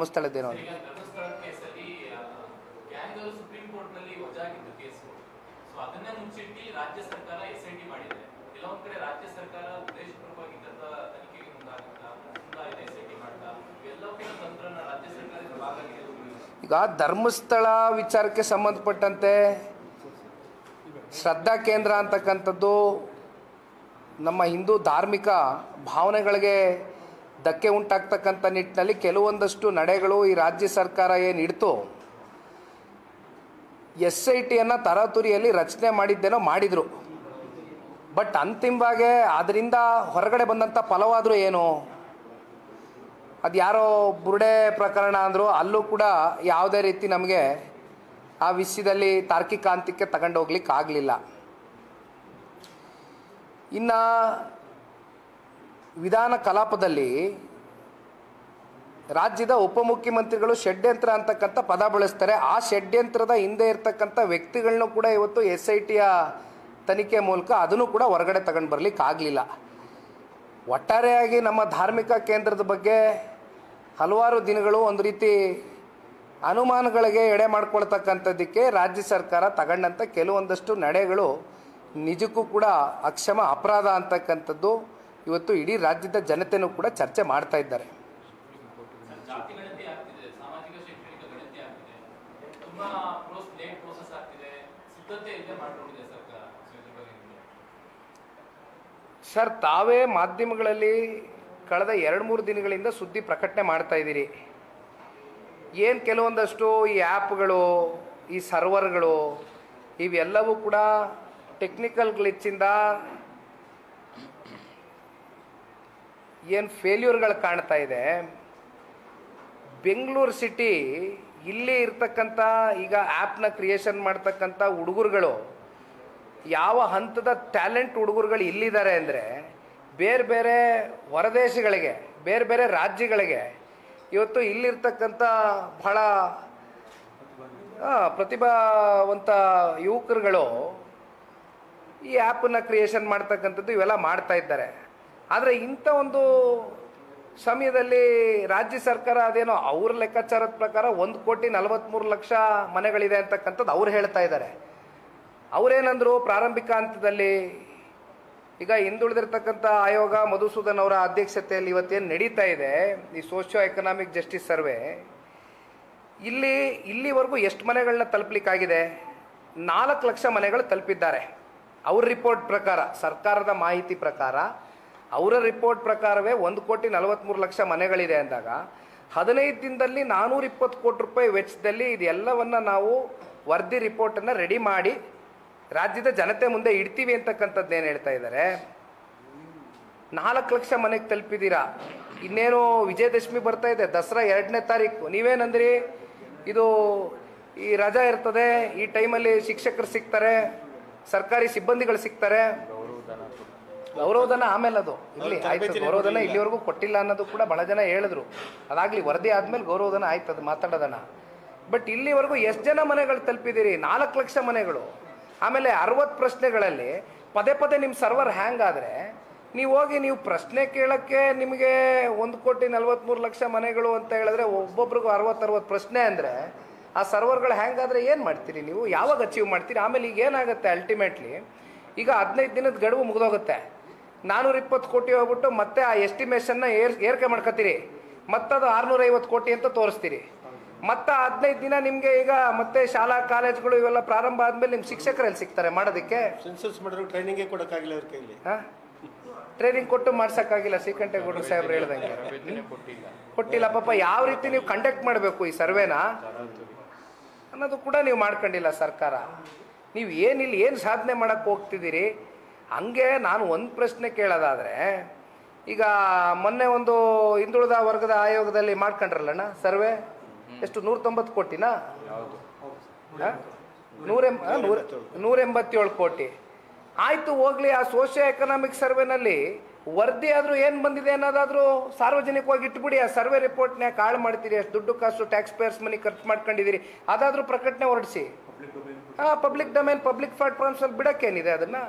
ಧರ್ಮಸ್ಥಳದ್ದೇನೋ ಈಗ ಧರ್ಮಸ್ಥಳ ವಿಚಾರಕ್ಕೆ ಸಂಬಂಧಪಟ್ಟಂತೆ ಶ್ರದ್ಧಾ ಕೇಂದ್ರ ಅಂತಕ್ಕಂಥದ್ದು ನಮ್ಮ ಹಿಂದೂ ಧಾರ್ಮಿಕ ಭಾವನೆಗಳಿಗೆ ಧಕ್ಕೆ ಉಂಟಾಗ್ತಕ್ಕಂಥ ನಿಟ್ಟಿನಲ್ಲಿ ಕೆಲವೊಂದಷ್ಟು ನಡೆಗಳು ಈ ರಾಜ್ಯ ಸರ್ಕಾರ ಏನು ಎಸ್ ಐ ಟಿಯನ್ನು ತರಾತುರಿಯಲ್ಲಿ ರಚನೆ ಮಾಡಿದ್ದೇನೋ ಮಾಡಿದರು. ಬಟ್ ಅಂತಿಮವಾಗಿ ಅದರಿಂದ ಹೊರಗಡೆ ಬಂದಂಥ ಫಲವಾದರೂ ಏನು? ಅದು ಯಾರೋ ಬುರುಡೆ ಪ್ರಕರಣ ಅಂದರೂ, ಅಲ್ಲೂ ಕೂಡ ಯಾವುದೇ ರೀತಿ ನಮಗೆ ಆ ವಿಷಯದಲ್ಲಿ ತಾರ್ಕಿಕ ಅಂತ್ಯಕ್ಕೆ ತಗೊಂಡೋಗ್ಲಿಕ್ಕೆ ಆಗಲಿಲ್ಲ ಇನ್ನು ವಿಧಾನ ಕಲಾಪದಲ್ಲಿ ರಾಜ್ಯದ ಉಪಮುಖ್ಯಮಂತ್ರಿಗಳು ಷಡ್ಯಂತ್ರ ಅಂತಕ್ಕಂಥ ಪದ ಬಳಸ್ತಾರೆ. ಆ ಷಡ್ಯಂತ್ರದ ಹಿಂದೆ ಇರ್ತಕ್ಕಂಥ ವ್ಯಕ್ತಿಗಳನ್ನೂ ಕೂಡ ಇವತ್ತು ಎಸ್ ಐ ಟಿಯ ತನಿಖೆ ಮೂಲಕ ಅದನ್ನು ಕೂಡ ಹೊರಗಡೆ ತಗೊಂಡು ಬರಲಿಕ್ಕೆ ಆಗಲಿಲ್ಲ. ಒಟ್ಟಾರೆಯಾಗಿ ನಮ್ಮ ಧಾರ್ಮಿಕ ಕೇಂದ್ರದ ಬಗ್ಗೆ ಹಲವಾರು ದಿನಗಳು ಒಂದು ರೀತಿ ಅನುಮಾನಗಳಿಗೆ ಎಡೆ ಮಾಡ್ಕೊಳ್ತಕ್ಕಂಥದ್ದಕ್ಕೆ ರಾಜ್ಯ ಸರ್ಕಾರ ತಗೊಂಡಂಥ ಕೆಲವೊಂದಷ್ಟು ನಡೆಗಳು ನಿಜಕ್ಕೂ ಕೂಡ ಅಕ್ಷಮ ಅಪರಾಧ ಅಂತಕ್ಕಂಥದ್ದು ಇವತ್ತು ಇಡೀ ರಾಜ್ಯದ ಜನತೆನೂ ಕೂಡ ಚರ್ಚೆ ಮಾಡ್ತಾ ಇದ್ದಾರೆ. ಸರ್ ತಾವೇ ಮಾಧ್ಯಮಗಳಲ್ಲಿ ಕಳೆದ ಎರಡು ಮೂರು ದಿನಗಳಿಂದ ಸುದ್ದಿ ಪ್ರಕಟಣೆ ಮಾಡ್ತಾ ಇದ್ದೀರಿ. ಏನು ಕೆಲವೊಂದಷ್ಟು ಈ ಆ್ಯಪ್ಗಳು ಈ ಸರ್ವರ್ಗಳು ಇವೆಲ್ಲವೂ ಕೂಡ ಟೆಕ್ನಿಕಲ್ ಗ್ಲಿಚ್ಚಿಂದ ಏನು ಫೇಲ್ಯೂರ್ಗಳು ಕಾಣ್ತಾ ಇದೆ? ಬೆಂಗಳೂರು ಸಿಟಿ ಇಲ್ಲಿ ಇರ್ತಕ್ಕಂಥ, ಈಗ ಆ್ಯಪ್ನ ಕ್ರಿಯೇಷನ್ ಮಾಡ್ತಕ್ಕಂಥ ಹುಡುಗರುಗಳು, ಯಾವ ಹಂತದ ಟ್ಯಾಲೆಂಟ್ ಹುಡುಗರುಗಳು ಇಲ್ಲಿದ್ದಾರೆ ಅಂದರೆ, ಬೇರೆ ಬೇರೆ ಹೊರದೇಶಗಳಿಗೆ, ಬೇರೆ ಬೇರೆ ರಾಜ್ಯಗಳಿಗೆ, ಇವತ್ತು ಇಲ್ಲಿರ್ತಕ್ಕಂಥ ಬಹಳ ಪ್ರತಿಭಾವಂತ ಯುವಕರುಗಳು ಈ ಆ್ಯಪನ್ನು ಕ್ರಿಯೇಷನ್ ಮಾಡ್ತಕ್ಕಂಥದ್ದು ಇವೆಲ್ಲ ಮಾಡ್ತಾ ಇದ್ದಾರೆ. ಆದರೆ ಇಂಥ ಒಂದು ಸಮಯದಲ್ಲಿ ರಾಜ್ಯ ಸರ್ಕಾರ ಅದೇನೋ ಅವ್ರ ಲೆಕ್ಕಾಚಾರದ ಪ್ರಕಾರ ಒಂದು ಕೋಟಿ ನಲವತ್ತ್ಮೂರು ಲಕ್ಷ ಮನೆಗಳಿದೆ ಅಂತಕ್ಕಂಥದ್ದು ಅವ್ರು ಹೇಳ್ತಾ ಇದ್ದಾರೆ. ಅವರೇನಂದ್ರು ಪ್ರಾರಂಭಿಕ ಹಂತದಲ್ಲಿ ಈಗ ಹಿಂದುಳಿದಿರ್ತಕ್ಕಂಥ ಆಯೋಗ ಮಧುಸೂದನ್ ಅವರ ಅಧ್ಯಕ್ಷತೆಯಲ್ಲಿ ಇವತ್ತೇನು ನಡೀತಾ ಇದೆ, ಈ ಸೋಷಿಯೋ ಎಕನಾಮಿಕ್ ಜಸ್ಟಿಸ್ ಸರ್ವೆ, ಇಲ್ಲಿ ಇಲ್ಲಿವರೆಗೂ ಎಷ್ಟು ಮನೆಗಳನ್ನ ತಲುಪಲಿಕ್ಕಾಗಿದೆ? ನಾಲ್ಕು ಲಕ್ಷ ಮನೆಗಳು ತಲುಪಿದ್ದಾರೆ. ಅವ್ರ ರಿಪೋರ್ಟ್ ಪ್ರಕಾರ, ಸರ್ಕಾರದ ಮಾಹಿತಿ ಪ್ರಕಾರ ಅವರ ರಿಪೋರ್ಟ್ ಪ್ರಕಾರವೇ ಒಂದು ಕೋಟಿ ನಲವತ್ತ್ಮೂರು ಲಕ್ಷ ಮನೆಗಳಿದೆ ಅಂದಾಗ, ಹದಿನೈದು ದಿನದಲ್ಲಿ ನಾನ್ನೂರ ಇಪ್ಪತ್ತು ಕೋಟಿ ರೂಪಾಯಿ ವೆಚ್ಚದಲ್ಲಿ ಇದೆಲ್ಲವನ್ನು ನಾವು ವರದಿ ರಿಪೋರ್ಟನ್ನು ರೆಡಿ ಮಾಡಿ ರಾಜ್ಯದ ಜನತೆ ಮುಂದೆ ಇಡ್ತೀವಿ ಅಂತಕ್ಕಂಥದ್ದು ಏನು ಹೇಳ್ತಾ ಇದ್ದಾರೆ? ನಾಲ್ಕು ಲಕ್ಷ ಮನೆಗೆ ತಲುಪಿದ್ದೀರಾ ಇನ್ನೇನು ವಿಜಯದಶಮಿ ಬರ್ತಾ ಇದೆ, ದಸರಾ ಎರಡನೇ ತಾರೀಕು. ನೀವೇನಂದ್ರಿ? ಇದು ಈ ರಜಾ ಇರ್ತದೆ, ಈ ಟೈಮಲ್ಲಿ ಶಿಕ್ಷಕರು ಸಿಗ್ತಾರೆ, ಸರ್ಕಾರಿ ಸಿಬ್ಬಂದಿಗಳು ಸಿಗ್ತಾರೆ. ಗೌರವಧನ ಆಮೇಲೆ ಅದು. ಇಲ್ಲಿ ಆಯ್ತು. ಗೌರವಧನ ಇಲ್ಲಿವರೆಗೂ ಕೊಟ್ಟಿಲ್ಲ ಅನ್ನೋದು ಕೂಡ ಬಹಳ ಜನ ಹೇಳಿದ್ರು. ಅದಾಗ್ಲಿ ವರದಿ ಆದ್ಮೇಲೆ ಗೌರವಧನ ಆಯ್ತು ಅದು ಮಾತಾಡೋದನ ಬಟ್ ಇಲ್ಲಿವರೆಗೂ ಎಷ್ಟು ಜನ ಮನೆಗಳು ತಲುಪಿದ್ದೀರಿ? ನಾಲ್ಕು ಲಕ್ಷ ಮನೆಗಳು. ಆಮೇಲೆ ಅರವತ್ತು ಪ್ರಶ್ನೆಗಳಲ್ಲಿ ಪದೇ ಪದೇ ನಿಮ್ಮ ಸರ್ವರ್ ಹ್ಯಾಂಗ್ ಆದರೆ ನೀವು ಹೋಗಿ ನೀವು ಪ್ರಶ್ನೆ ಕೇಳೋಕ್ಕೆ ನಿಮಗೆ ಒಂದು ಕೋಟಿ ನಲ್ವತ್ಮೂರು ಲಕ್ಷ ಮನೆಗಳು ಅಂತ ಹೇಳಿದ್ರೆ ಒಬ್ಬೊಬ್ರಿಗೂ ಅರವತ್ತು ಅರವತ್ತು ಪ್ರಶ್ನೆ ಅಂದರೆ ಆ ಸರ್ವರ್ಗಳು ಹ್ಯಾಂಗ್ ಆದರೆ ಏನು ಮಾಡ್ತೀರಿ ನೀವು? ಯಾವಾಗ ಅಚೀವ್ ಮಾಡ್ತೀರಿ? ಆಮೇಲೆ ಈಗ ಏನಾಗುತ್ತೆ ಅಲ್ಟಿಮೇಟ್ಲಿ ಈಗ ಹದಿನೈದು ದಿನದ ಗಡುವು ಮುಗಿದೋಗುತ್ತೆ. ನಾನ್ನೂರ ಇಪ್ಪತ್ತು ಕೋಟಿ ಹೋಗ್ಬಿಟ್ಟು ಮತ್ತೆ ಆ ಎಸ್ಟಿಮೇಷನ್ನ ಏರ್ ಏರ್ಕೆ ಮಾಡ್ಕೊತೀರಿ ಮತ್ತದು ಆರ್ನೂರ ಐವತ್ತು ಕೋಟಿ ಅಂತ ತೋರಿಸ್ತೀರಿ. ಮತ್ತೆ ಹದಿನೈದು ದಿನ ನಿಮಗೆ ಈಗ ಮತ್ತೆ ಶಾಲಾ ಕಾಲೇಜ್ಗಳು ಇವೆಲ್ಲ ಪ್ರಾರಂಭ ಆದ್ಮೇಲೆ ನಿಮ್ಮ ಶಿಕ್ಷಕರಲ್ಲಿ ಸಿಗ್ತಾರೆ ಮಾಡೋದಕ್ಕೆ? ಸೆನ್ಸಸ್ ಟ್ರೈನಿಂಗೇ ಕೊಡೋಕ್ಕಾಗಿಲ್ಲ ಅವ್ರ ಕೈಲಿ. ಟ್ರೈನಿಂಗ್ ಕೊಟ್ಟು ಮಾಡ್ಸಕ್ಕಾಗಿಲ್ಲ ಶ್ರೀಕಂಠೇಗೌಡರು ಸಾಹೇಬ್ರು ಹೇಳ್ದಂಗೆ. ಕೊಟ್ಟಿಲ್ಲ ಪಾಪ ಯಾವ ರೀತಿ ನೀವು ಕಂಡಕ್ಟ್ ಮಾಡಬೇಕು ಈ ಸರ್ವೆನ? ಅನ್ನೋದು ಕೂಡ ನೀವು ಮಾಡ್ಕೊಂಡಿಲ್ಲ ಸರ್ಕಾರ. ನೀವು ಏನಿಲ್ಲ ಏನು ಸಾಧನೆ ಮಾಡಕ್ಕೆ ಹೋಗ್ತಿದ್ದೀರಿ? ಹಂಗೆ ನಾನು ಒಂದು ಪ್ರಶ್ನೆ ಕೇಳೋದಾದರೆ ಈಗ ಮೊನ್ನೆ ಒಂದು ಹಿಂದುಳಿದ ವರ್ಗದ ಆಯೋಗದಲ್ಲಿ ಮಾಡ್ಕೊಂಡ್ರಲ್ಲಣ್ಣ ಸರ್ವೆ? ಎಷ್ಟು ನೂರ ತೊಂಬತ್ತು ಕೋಟಿನಾ? ಹೌದು. ನೂರ ನೂರ ನೂರ ಎಂಬತ್ತೇಳು ಕೋಟಿ. ಆಯಿತು ಹೋಗ್ಲಿ ಆ ಸೋಷಿಯೋ ಎಕನಾಮಿಕ್ ಸರ್ವೆನಲ್ಲಿ ವರದಿ ಆದರೂ ಏನು ಬಂದಿದೆ ಅನ್ನೋದಾದರೂ ಸಾರ್ವಜನಿಕವಾಗಿ ಇಟ್ಬಿಡಿ ಆ ಸರ್ವೆ ರಿಪೋರ್ಟ್ನ ಕಾಳು ಮಾಡ್ತೀರಿ ಅಷ್ಟು ದುಡ್ಡು ಕಾಸು ಟ್ಯಾಕ್ಸ್ ಪೇಯರ್ಸ್ ಮನಿ ಖರ್ಚು ಮಾಡ್ಕೊಂಡಿದ್ದೀರಿ ಅದಾದರೂ ಪ್ರಕಟಣೆ ಹೊರಡಿಸಿ. ಹಾಂ ಪಬ್ಲಿಕ್ ಡೊಮೇನ್ ಪಬ್ಲಿಕ್ ಪ್ಲಾಟ್ಫಾರ್ಮ್ಸ್ ಅಲ್ಲಿ ಬಿಡೋಕ್ಕೇನಿದೆ ಅದನ್ನ?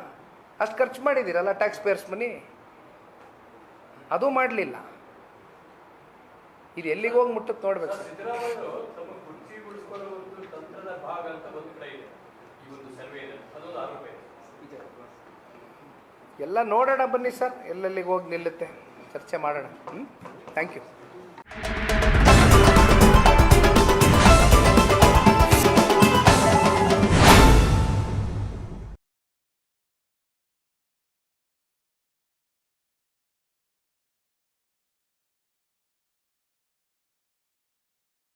ಅಷ್ಟು ಖರ್ಚು ಮಾಡಿದ್ದೀರಲ್ಲ ಟ್ಯಾಕ್ಸ್ ಪೇಯರ್ಸ್ ಮನಿ ಅದು ಮಾಡಲಿಲ್ಲ. ಇದು ಎಲ್ಲಿಗೆ ಹೋಗಿ ಮುಟ್ಟಕ್ಕೆ ನೋಡ್ಬೇಕು. ಎಲ್ಲ ನೋಡೋಣ ಬನ್ನಿ ಸರ್. ಎಲ್ಲೆಲ್ಲಿಗೆ ಹೋಗಿ ನಿಲ್ಲುತ್ತೆ. ಚರ್ಚೆ ಮಾಡೋಣ. ಹ್ಞೂ ಥ್ಯಾಂಕ್ ಯು